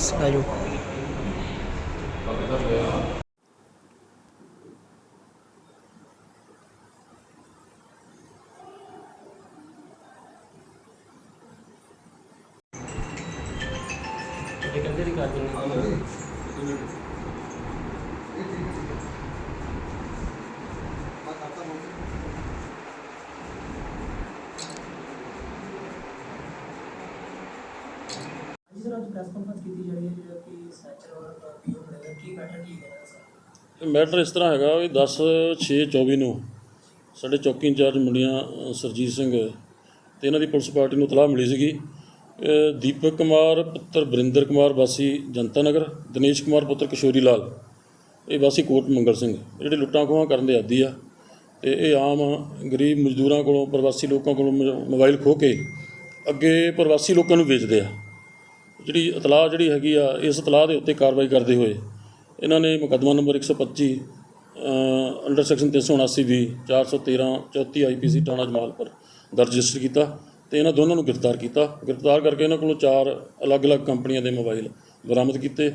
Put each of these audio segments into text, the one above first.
Mas Ayu. Jadi. Press conference ਕੀਤੀ ਜਾ ਰਹੀ ਹੈ ਜਿਹੜਾ ਕਿ ਸੈਚਰ ਔਰ ਪੀਓ ਬਣੇਗਾ ਕੀ ਮੈਟਰ ਕੀ ਹੈ ਸਰ ਮੈਟਰ ਇਸ ਤਰ੍ਹਾਂ ਹੈਗਾ ਵੀ 10 6 24 ਨੂੰ ਸਾਡੇ ਚੌਕੀ ਇੰਚਾਰਜ ਮੰਡੀਆਂ ਅ, ਸਰਜੀਤ ਸਿੰਘ ਤੇ ਇਹਨਾਂ ਦੀ ਪੁਲਿਸ ਪਾਰਟੀ ਨੂੰ ਤਲਾਹ ਮਿਲੀ ਸੀਗੀ। ਅ, ਦੀਪਕ ਕੁਮਾਰ ਪੁੱਤਰ ਬਰਿੰਦਰ ਕੁਮਾਰ ਵਾਸੀ ਜਨਤਾ ਨਗਰ ਦਿਨੇਸ਼ ਕੁਮਾਰ ਪੁੱਤਰ ਕਿਸ਼ੋਰੀ ਲਾਲ ਇਹ ਵਾਸੀ ਕੋਟ ਮੰਗਲ ਸਿੰਘ। ਜਿਹੜੇ ਲੁੱਟਾਂ ਖੋਹਾਂ ਕਰਨ ਦੇ ਆਦੀ ਆ ਤੇ ਇਹ ਆਮ ਗਰੀਬ ਮਜ਼ਦੂਰਾਂ ਕੋਲੋਂ ਪ੍ਰਵਾਸੀ ਲੋਕਾਂ ਕੋਲੋਂ ਮ- ਮੋਬਾਈਲ ਖੋਹ ਕੇ ਅੱਗੇ ਪ੍ਰਵਾਸੀ ਲੋਕਾਂ ਨੂੰ ਵੇਚਦੇ ਆ। ਜਿਹੜੀ ਇਤਲਾਹ ਜਿਹੜੀ ਹੈਗੀ ਆ ਇਸ ਇਤਲਾਹ ਦੇ ਉੱਤੇ ਕਾਰਵਾਈ ਕਰਦੇ ਹੋਏ ਇਹਨਾਂ ਨੇ ਮੁਕੱਦਮਾ ਨੰਬਰ 125 ਅ, ਅੰਡਰ ਸੈਕਸ਼ਨ 379 ਵੀ 413 34 ਆਈਪੀਸੀ ਥਾਣਾ ਜਮਾਲਪੁਰ ਦਰਜ ਰਜਿਸਟਰ ਕੀਤਾ ਤੇ ਇਹਨਾਂ ਦੋਨਾਂ ਨੂੰ ਗ੍ਰਿਫਤਾਰ ਕੀਤਾ। ਗ੍ਰਿਫਤਾਰ ਕਰਕੇ ਇਹਨਾਂ ਕੋਲੋਂ ਚਾਰ ਅਲੱਗ-ਅਲੱਗ ਕੰਪਨੀਆਂ ਦੇ ਮੋਬਾਈਲ ਬਰਾਮਦ ਕੀਤੇ।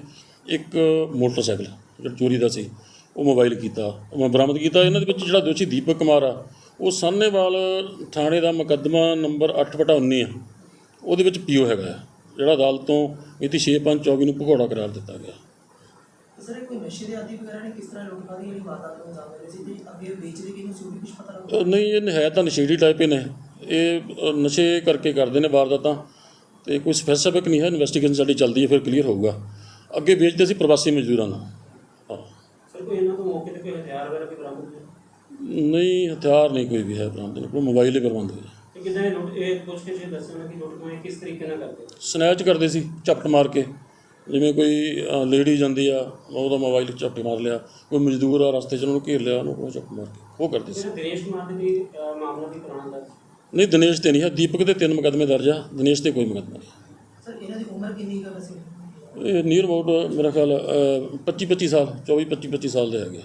ਇੱਕ ਮੋਟਰਸਾਈਕਲ ਜਿਹੜਾ ਚੋਰੀ ਦਾ ਸੀ ਉਹ ਮੋਬਾਈਲ ਕੀਤਾ ਉਹ ਬਰਾਮਦ ਕੀਤਾ। ਇਹਨਾਂ ਦੇ ਵਿੱਚ ਜਿਹੜਾ ਦੋਸ਼ੀ ਦੀਪਕ ਕੁਮਾਰ ਆ ਉਹ ਸਾਹਨੇਵਾਲ ਥਾਣੇ ਦਾ ਮੁਕੱਦਮਾ ਨੰਬਰ 8/19 ਆ। ਉਹਦੇ ਵਿੱਚ ਪੀਓ ਹੈਗਾ ਆ, ਜਿਹੜਾ ਅਦਾਲਤ ਤੋਂ ਮਿਤੀ 6/5/24 ਨੂੰ ਭਗੌੜਾ ਕਰਾਰ ਦਿੱਤਾ ਗਿਆ। ਸਰ ਇਹ ਕੋਈ ਨਸ਼ੇ ਦੇ ਆਦੀ ਵਗੈਰਾ ਨੇ ਕਿਸ ਤਰ੍ਹਾਂ ਲੋਕਾਂ ਦੀ ਜਿਹੜੀ ਵਾਰਦਾਤ ਨੂੰ ਅੰਜਾਮ ਦੇ ਰਹੇ ਸੀ ਤੇ ਅੱਗੇ ਵੇਚਦੇ ਕਿਹਨੂੰ ਸੀ ਉਹ ਵੀ ਕੁਝ ਪਤਾ ਲੱਗਾ? ਅਹ ਨਹੀਂ ਇਹ ਹੈ ਤਾਂ ਨਸ਼ੇੜੀ ਟਾਈਪ ਹੀ ਨੇ। ਇਹ ਨਸ਼ੇ ਕਰਕੇ ਕਰਦੇ ਨੇ ਵਾਰਦਾਤਾਂ ਤੇ ਕੋਈ ਸਪੈਸੀਫਿਕ ਨਹੀਂ ਹੈ ਇਨਵੈਸਟੀਗੇਸ਼ਨ ਸਾਡੀ ਚੱਲਦੀ ਹੈ ਫਿਰ ਕਲੀਅਰ ਹੋਊਗਾ। ਅੱਗੇ ਵੇਚਦੇ ਸੀ ਪ੍ਰਵਾਸੀ ਮਜ਼ਦੂਰਾਂ ਨੂੰ। ਹਾਂ। ਸਰ ਕੋਈ ਇਹਨਾਂ ਤੋਂ ਮੌਕੇ ਤੇ ਕੋਈ ਹਥਿਆਰ ਵਗੈਰਾ ਵੀ ਬਰਾਮਦ ਹੋਏ? ਨਹੀਂ ਹਥਿਆਰ ਨਹੀਂ ਕੋਈ ਵੀ ਹੈ ਬਰਾਮਦ ਨਹੀਂ ਕੋਈ ਮੋਬਾਈਲ ਹੀ ਬਰਾਮਦ ਹੋਇਆ ਕਿਦਾਂ ਲੁੱਟ ਇਹ ਪੁੱਛ ਕੇ ਜੇ ਦੱਸਣਾ ਕਿ ਲੁੱਟ ਕੋਈ ਕਿਸ ਤਰੀਕੇ ਨਾਲ ਕਰਦੇ? ਸਨੈਚ ਕਰਦੇ ਸੀ ਝਪਟ ਮਾਰ ਕੇ। ਜਿਵੇਂ ਕੋਈ ਲੇਡੀ ਜਾਂਦੀ ਆ ਉਹਦਾ ਮੋਬਾਈਲ ਝਪਟ ਮਾਰ ਲਿਆ ਕੋਈ ਮਜ਼ਦੂਰ ਆ ਰਸਤੇ 'ਚ ਉਹਨੂੰ ਘੇਰ ਲਿਆ ਉਹਨੂੰ ਉਹ ਝਪਟ ਮਾਰ ਕੇ ਉਹ ਕਰਦੇ ਸੀ। ਜਿਹੜਾ ਦਿਨੇਸ਼ ਕੁਮਾਰ ਦੇ ਵੀ ਅਹ, ਮਾਮਲਾ ਵੀ ਪੁਰਾਣਾ ਦਾ ਨਹੀਂ ਦਿਨੇਸ਼ ਤੇ ਨਹੀਂ ਹੈ ਦੀਪਕ ਦੇ ਤਿੰਨ ਮੁਕੱਦਮੇ ਦਰਜ ਆ ਦਿਨੇਸ਼ ਤੇ ਕੋਈ ਮੁਕੱਦਮਾ ਨਹੀਂ। ਸਰ ਇਹਨਾਂ ਦੀ ਉਮਰ ਕਿੰਨੀ ਹੈ ਵੈਸੇ? ਇਹ ਨੀਅਰ ਅਬਾਊਟ ਮੇਰਾ ਖਿਆਲ 25 25 ਸਾਲ 24 25 25 ਸਾਲ ਦੇ ਹੈਗੇ